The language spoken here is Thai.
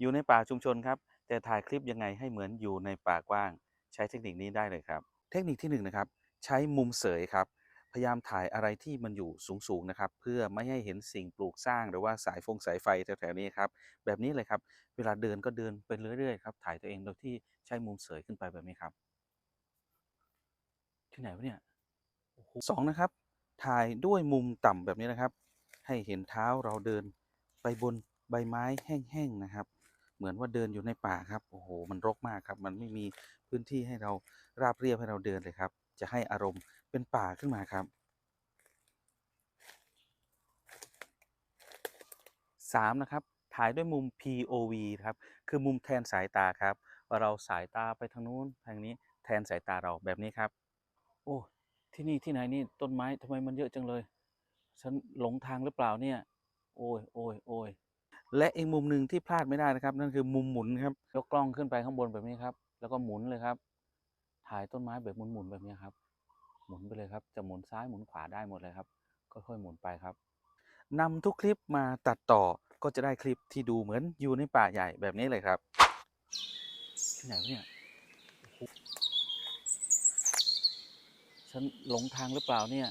อยู่ในป่าชุมชนครับ แต่ถ่ายคลิปยังไงให้เหมือนอยู่ในป่ากว้าง ใช้เทคนิคนี้ได้เลยครับ เทคนิคที่หนึ่งนะครับ ใช้มุมเสยครับ พยายามถ่ายอะไรที่มันอยู่สูงๆนะครับ เพื่อไม่ให้เห็นสิ่งปลูกสร้างหรือว่าสายฟงสายไฟแถวๆนี้ครับ แบบนี้เลยครับ เวลาเดินก็เดินไปเรื่อยๆครับ ถ่ายตัวเองโดยที่ใช้มุมเสยขึ้นไปแบบนี้ครับ ที่ไหนวะเนี่ยสองนะครับ ถ่ายด้วยมุมต่ำแบบนี้นะครับ ให้เห็นเท้าเราเดินไปบนใบไม้แห้งๆนะครับ เหมือนว่าเดินอยู่ในป่าครับโอ้โหมันรกมากครับ มันไม่มีพื้นที่ให้เราราบเรียบให้เราเดินเลยครับ จะให้อารมณ์เป็นป่าขึ้นมาครับสามนะครับถ่ายด้วยมุม POV ครับคือมุมแทนสายตาครับว่าเราสายตาไปทางนู้นทางนี้แทนสายตาเราแบบนี้ครับ โอ้ที่นี่ที่ไหนนี่ต้นไม้ทำไมมันเยอะจังเลย ฉันหลงทางหรือเปล่าเนี่ย โอ้ยโอ้ยโอ้ย และอีกมุมหนึ่งที่พลาดไม่ได้นะครับ นั่นคือมุมหมุนครับยกกล้องขึ้นไปข้างบนแบบนี้ครับ แล้วก็หมุนเลยครับ ถ่ายต้นไม้แบบหมุนๆแบบนี้ครับ หมุนไปเลยครับ จะหมุนซ้ายหมุนขวาได้หมดเลยครับค่อยๆหมุนไปครับนำทุกคลิปมาตัดต่อก็จะได้คลิปที่ดูเหมือนอยู่ในป่าใหญ่แบบนี้เลยครับที่ไหนเนี่ยฉันหลงทางหรือเปล่าเนี่ย